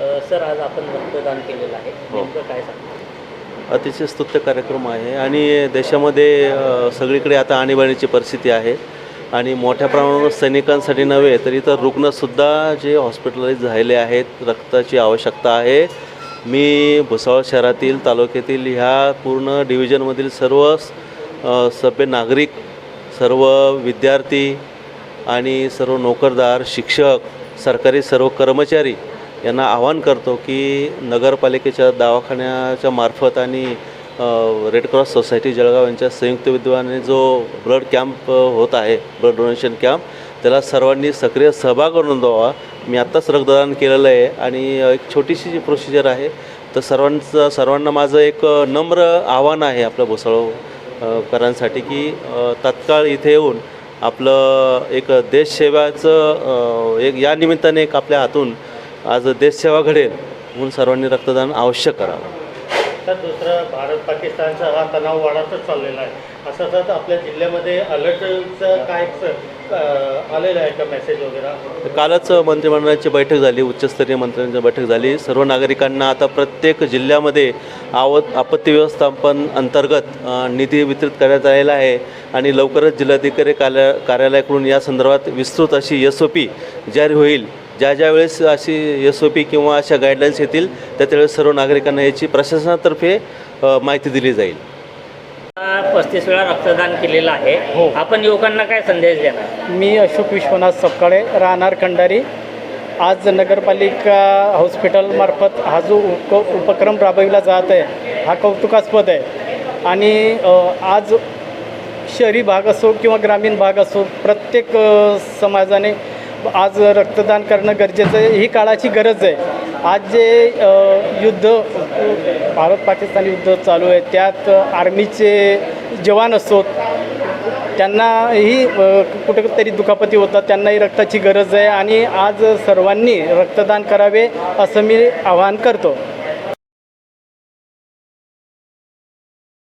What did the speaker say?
Sir आज आपण रक्तदान केलेलं आहे. हो. नेमकं काय सांगता अतिशय स्तुत्य कार्यक्रम आहे आणि देशामध्ये सगळीकडे आता आणीबाणीची परिस्थिती आहे आणि मोठ्या प्रमाणावर सैनिकांसाठी नव्हे तर इतर रुग्णसुद्धा जे हॉस्पिटलाइज झालेले आहेत रक्ताची आवश्यकता आहे. मी भुसावळ शहरातील तालुक्यातील ह्या पूर्ण डिव्हिजनमधील सर्व सभ्य नागरिक सर्व विद्यार्थी आणि सर्व नोकरदार शिक्षक सरकारी सर्व कर्मचारी यांना आवाहन करतो की नगरपालिकेच्या दवाखान्याच्या मार्फत आणि रेड क्रॉस सोसायटी जळगाव यांच्या संयुक्त विद्यमाने जो ब्लड कॅम्प होत आहे ब्लड डोनेशन कॅम्प त्याला सर्वांनी सक्रिय सहभाग नोंदवावा मी आत्ताच रक्तदान केलेलं आहे आणि एक छोटीशी जी प्रोसिजर आहे तर सर्वांचं सर्वांना माझं एक नम्र आव्हान आहे आपलं भुसावळ करांसाठी की तत्काळ इथे येऊन आपलं एक देशसेवाचं एक या निमित्ताने एक आपल्या हातून आज देशसेवा घडेल म्हणून सर्वांनी रक्तदान अवश्य करावं. तर दुसरं भारत पाकिस्तानचा हा तणाव वाढतच चाललेला आहे. असं तर आपल्या जिल्ह्यामध्ये अलर्टचं काय आलेलं आहे का मेसेज वगैरे? कालच मंत्रिमंडळाची बैठक झाली उच्चस्तरीय मंत्र्यांची बैठक झाली. सर्व नागरिकांना आता प्रत्येक जिल्ह्यामध्ये आवत आपत्ती व्यवस्थापन अंतर्गत निधी वितरित करण्यात आलेला आहे आणि लवकरच जिल्हाधिकारी कार्या कार्यालयाकडून या संदर्भात विस्तृत अशी एस ओ पी जारी होईल. ज्या ज्या वेळेस अशी एस ओ पी किंवा अशा गाईडलाईन्स येतील त्या त्यावेळेस सर्व नागरिकांना याची प्रशासनातर्फे माहिती दिली जाईल. पस्तीस वेळा रक्तदान केलेलं आहे. हो. आपण युवकांना काय संदेश देणार? मी अशोक विश्वनाथ सपकाळे राहणार खंडारी. आज नगरपालिका हॉस्पिटलमार्फत हा जो उप उपक्रम राबविला जात आहे हा कौतुकास्पद आहे. आणि आज शहरी भाग असो किंवा ग्रामीण भाग असो प्रत्येक समाजाने आज रक्तदान करणं गरजेचं आहे. ही काळाची गरज आहे. आज जे युद्ध भारत पाकिस्तान युद्ध चालू आहे त्यात आर्मीचे जवान असोत त्यांनाही कुठेतरी दुखापती होतात त्यांनाही रक्ताची गरज आहे. आणि आज सर्वांनी रक्तदान करावे असं मी आवाहन करतो.